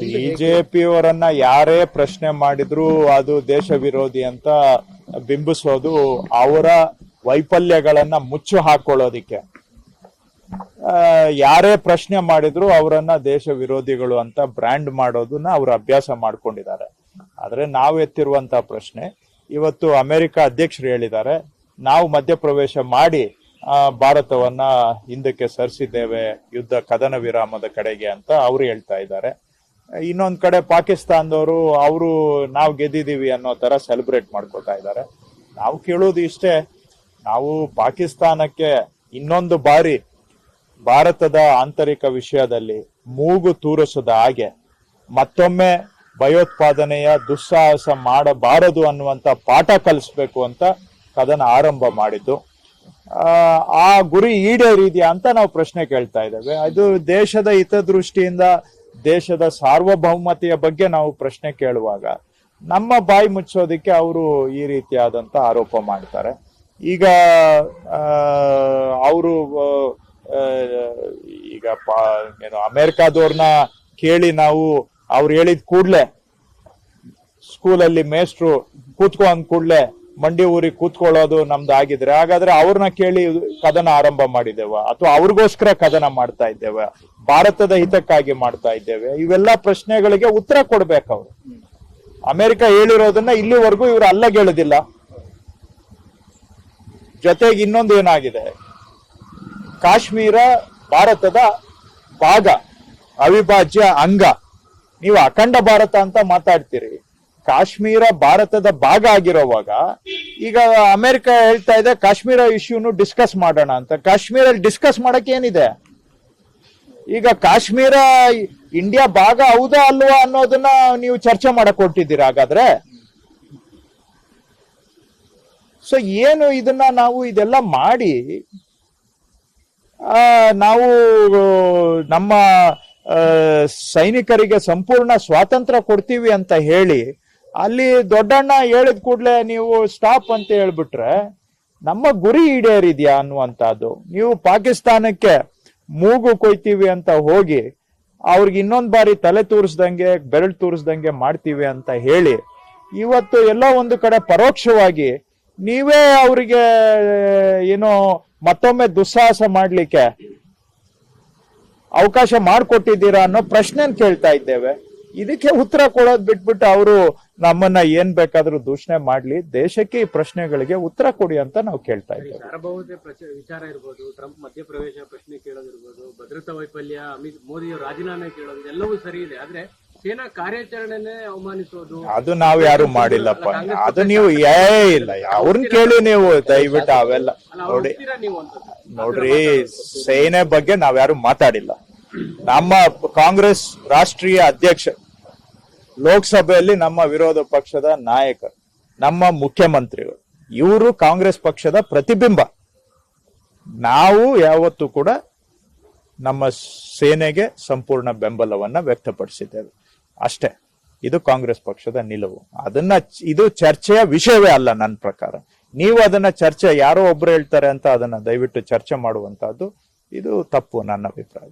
ಬಿಜೆಪಿಯವರನ್ನ ಯಾರೇ ಪ್ರಶ್ನೆ ಮಾಡಿದ್ರು ಅದು ದೇಶ ವಿರೋಧಿ ಅಂತ ಬಿಂಬಿಸೋದು ಅವರ ವೈಫಲ್ಯಗಳನ್ನ ಮುಚ್ಚು ಹಾಕೊಳ್ಳೋದಿಕ್ಕೆ. ಯಾರೇ ಪ್ರಶ್ನೆ ಮಾಡಿದ್ರು ಅವರನ್ನ ದೇಶ ವಿರೋಧಿಗಳು ಅಂತ ಬ್ರ್ಯಾಂಡ್ ಮಾಡೋದನ್ನ ಅವರು ಅಭ್ಯಾಸ ಮಾಡ್ಕೊಂಡಿದ್ದಾರೆ. ಆದ್ರೆ ನಾವು ಎತ್ತಿರುವಂತ ಪ್ರಶ್ನೆ, ಇವತ್ತು ಅಮೆರಿಕ ಅಧ್ಯಕ್ಷರು ಹೇಳಿದ್ದಾರೆ, ನಾವು ಮಧ್ಯಪ್ರವೇಶ ಮಾಡಿ ಭಾರತವನ್ನ ಹಿಂದಕ್ಕೆ ಸರಿಸಿದ್ದೇವೆ ಯುದ್ಧ ಕದನ ವಿರಾಮದ ಕಡೆಗೆ ಅಂತ ಅವರು ಹೇಳ್ತಾ ಇದ್ದಾರೆ. ಇನ್ನೊಂದ್ ಕಡೆ ಪಾಕಿಸ್ತಾನದವರು ಅವರು ನಾವು ಗೆದ್ದಿದೀವಿ ಅನ್ನೋ ತರ ಸೆಲೆಬ್ರೇಟ್ ಮಾಡ್ಕೋತಾ ಇದ್ದಾರೆ. ನಾವು ಕೇಳೋದು ಇಷ್ಟೇ, ನಾವು ಪಾಕಿಸ್ತಾನಕ್ಕೆ ಇನ್ನೊಂದು ಬಾರಿ ಭಾರತದ ಆಂತರಿಕ ವಿಷಯದಲ್ಲಿ ಮೂಗು ತೂರಿಸದ ಹಾಗೆ ಮತ್ತೊಮ್ಮೆ ಭಯೋತ್ಪಾದನೆಯ ದುಸ್ಸಾಹಸ ಮಾಡಬಾರದು ಅನ್ನುವಂತ ಪಾಠ ಕಲಿಸ್ಬೇಕು ಅಂತ ಕದನ ಆರಂಭ ಮಾಡಿದ್ದು. ಆ, ಗುರಿ ಈಡೇರಿದೆಯಾ ಅಂತ ನಾವು ಪ್ರಶ್ನೆ ಕೇಳ್ತಾ ಇದ್ದೇವೆ. ಅದು ದೇಶದ ಹಿತದೃಷ್ಟಿಯಿಂದ ದೇಶದ ಸಾರ್ವಭೌಮತೆಯ ಬಗ್ಗೆ ನಾವು ಪ್ರಶ್ನೆ ಕೇಳುವಾಗ ನಮ್ಮ ಬಾಯಿ ಮುಚ್ಚೋದಿಕ್ಕೆ ಅವರು ಈ ರೀತಿಯಾದಂತ ಆರೋಪ ಮಾಡ್ತಾರೆ. ಈಗ ಅವರು ಈಗ ಏನು ಅಮೆರಿಕಾದವ್ರನ್ನ ಕೇಳಿ ನಾವು ಅವ್ರು ಹೇಳಿದ ಕೂಡ್ಲೆ ಸ್ಕೂಲಲ್ಲಿ ಮೇಸ್ಟ್ರು ಕೂತ್ಕೊ ಕೂಡಲೇ ಕೂಡ್ಲೆ ಮಂಡಿ ಊರಿಗೆ ಕೂತ್ಕೊಳ್ಳೋದು ನಮ್ದು ಆಗಿದ್ರೆ, ಹಾಗಾದ್ರೆ ಅವ್ರನ್ನ ಕೇಳಿ ಕದನ ಆರಂಭ ಮಾಡಿದ್ದೇವೆ. ಅಥವಾ ಅವ್ರಿಗೋಸ್ಕರ ಕದನ ಮಾಡ್ತಾ ಇದ್ದೇವೆ. ಭಾರತದ ಹಿತಕ್ಕಾಗಿ ಮಾಡ್ತಾ ಇದ್ದೇವೆ. ಇವೆಲ್ಲ ಪ್ರಶ್ನೆಗಳಿಗೆ ಉತ್ತರ ಕೊಡ್ಬೇಕು ಅವ್ರು. ಅಮೆರಿಕ ಹೇಳಿರೋದನ್ನ ಇಲ್ಲಿವರೆಗೂ ಇವ್ರು ಅಲ್ಲಗೆಳುದಿಲ್ಲ. ಜೊತೆಗೆ ಇನ್ನೊಂದು ಏನಾಗಿದೆ? ಕಾಶ್ಮೀರ ಭಾರತದ ಭಾಗ, ಅವಿಭಾಜ್ಯ ಅಂಗ. ನೀವು ಅಖಂಡ ಭಾರತ ಅಂತ ಮಾತಾಡ್ತೀರಿ. ಕಾಶ್ಮೀರ ಭಾರತದ ಭಾಗ ಆಗಿರೋವಾಗ ಈಗ ಅಮೆರಿಕ ಹೇಳ್ತಾ ಇದೆ ಕಾಶ್ಮೀರ ಇಶ್ಯೂನು ಡಿಸ್ಕಸ್ ಮಾಡೋಣ ಅಂತ. ಕಾಶ್ಮೀರಲ್ಲಿ ಡಿಸ್ಕಸ್ ಮಾಡಕ್ಕೆ ಏನಿದೆ? ಈಗ ಕಾಶ್ಮೀರ ಇಂಡಿಯಾ ಭಾಗ ಹೌದಾ ಅಲ್ವಾ ಅನ್ನೋದನ್ನ ನೀವು ಚರ್ಚೆ ಮಾಡಕ್ ಹೊರಟಿದ್ದೀರಾ ಹಾಗಾದ್ರೆ? ಸೊ ಏನು ಇದನ್ನ ನಾವು ಇದೆಲ್ಲ ಮಾಡಿ ಆ, ನಾವು ನಮ್ಮ ಸೈನಿಕರಿಗೆ ಸಂಪೂರ್ಣ ಸ್ವಾತಂತ್ರ್ಯ ಕೊಡ್ತೀವಿ ಅಂತ ಹೇಳಿ ಅಲ್ಲಿ ದೊಡ್ಡಣ್ಣ ಹೇಳಿದ ಕೂಡಲೇ ನೀವು ಸ್ಟಾಪ್ ಅಂತ ಹೇಳ್ಬಿಟ್ರೆ ನಮ್ಮ ಗುರಿ ಈಡೇರಿದ್ಯಾ ಅನ್ನುವಂಥದ್ದು. ನೀವು ಪಾಕಿಸ್ತಾನಕ್ಕೆ ಮೂಗು ಕೊಯ್ತೀವಿ ಅಂತ ಹೋಗಿ ಅವ್ರಿಗೆ ಇನ್ನೊಂದ್ ಬಾರಿ ತಲೆ ತೂರಿಸ್ದಂಗೆ, ಬೆರಳು ತೂರಿಸ್ದಂಗೆ ಮಾಡ್ತೀವಿ ಅಂತ ಹೇಳಿ ಇವತ್ತು ಎಲ್ಲ ಒಂದು ಕಡೆ ಪರೋಕ್ಷವಾಗಿ ನೀವೇ ಅವರಿಗೆ, ಏನೋ ಮತ್ತೊಮ್ಮೆ ದುಸ್ಸಾಹಸ ಮಾಡ್ಲಿಕ್ಕೆ ಅವಕಾಶ ಮಾಡಿಕೊಟ್ಟಿದ್ದೀರಾ ಅನ್ನೋ ಪ್ರಶ್ನೆ ಕೇಳ್ತಾ ಇದ್ದೇವೆ. ಇದಕ್ಕೆ ಉತ್ತರ ಕೊಡೋದ್ ಬಿಟ್ಬಿಟ್ಟು ಅವರು ನಮ್ಮನ್ನ ಏನ್ ಬೇಕಾದ್ರೂ ದೂಷಣೆ ಮಾಡ್ಲಿ ದೇಶಕ್ಕೆ ಈ ಪ್ರಶ್ನೆಗಳಿಗೆ ಉತ್ತರ ಕೊಡಿ ಅಂತ ನಾವು ಕೇಳ್ತಾ ಇದ್ದೀವಿ. ಸಾರ್ವಭೌಮತೆ ವಿಚಾರ ಇರ್ಬೋದು ಟ್ರಂಪ್ ಮಧ್ಯಪ್ರವೇಶ ಪ್ರಶ್ನೆ ಕೇಳೋದಿರ್ಬೋದು ಭದ್ರತಾ ವೈಫಲ್ಯ ಅಮಿತ್ ಮೋದಿ ರಾಜೀನಾಮೆ ಕೇಳೋದು ಎಲ್ಲವೂ ಸರಿ ಇದೆ. ಆದ್ರೆ ಸೇನಾ ಕಾರ್ಯಾಚರಣೆನೇ ಅವಮಾನಿಸೋದು ಅದು ನಾವು ಯಾರು ಮಾಡಿಲ್ಲಪ್ಪ. ಅದು ನೀವು ಏ ಇಲ್ಲ. ಅವ್ರನ್ನ ಕೇಳಿ ನೀವು ದಯವಿಟ್ಟು ಅವೆಲ್ಲ ನೋಡಿ. ನೋಡ್ರಿ ಸೇನೆ ಬಗ್ಗೆ ನಾವ್ಯಾರು ಮಾತಾಡಿಲ್ಲ. ನಮ್ಮ ಕಾಂಗ್ರೆಸ್ ರಾಷ್ಟ್ರೀಯ ಅಧ್ಯಕ್ಷ ಲೋಕಸಭೆಯಲ್ಲಿ ನಮ್ಮ ವಿರೋಧ ಪಕ್ಷದ ನಾಯಕರು ನಮ್ಮ ಮುಖ್ಯಮಂತ್ರಿಗಳು, ಇವರು ಕಾಂಗ್ರೆಸ್ ಪಕ್ಷದ ಪ್ರತಿಬಿಂಬ. ನಾವು ಯಾವತ್ತೂ ಕೂಡ ನಮ್ಮ ಸೇನೆಗೆ ಸಂಪೂರ್ಣ ಬೆಂಬಲವನ್ನ ವ್ಯಕ್ತಪಡಿಸಿದ್ದೇವೆ. ಅಷ್ಟೇ, ಇದು ಕಾಂಗ್ರೆಸ್ ಪಕ್ಷದ ನಿಲುವು. ಅದನ್ನ ಇದು ಚರ್ಚೆಯ ವಿಷಯವೇ ಅಲ್ಲ ನನ್ನ ಪ್ರಕಾರ. ನೀವು ಅದನ್ನ ಚರ್ಚೆ, ಯಾರೋ ಒಬ್ರು ಹೇಳ್ತಾರೆ ಅಂತ ಅದನ್ನ ದಯವಿಟ್ಟು ಚರ್ಚೆ ಮಾಡುವಂತಹದ್ದು, ಇದು ತಪ್ಪು ನನ್ನ ಅಭಿಪ್ರಾಯ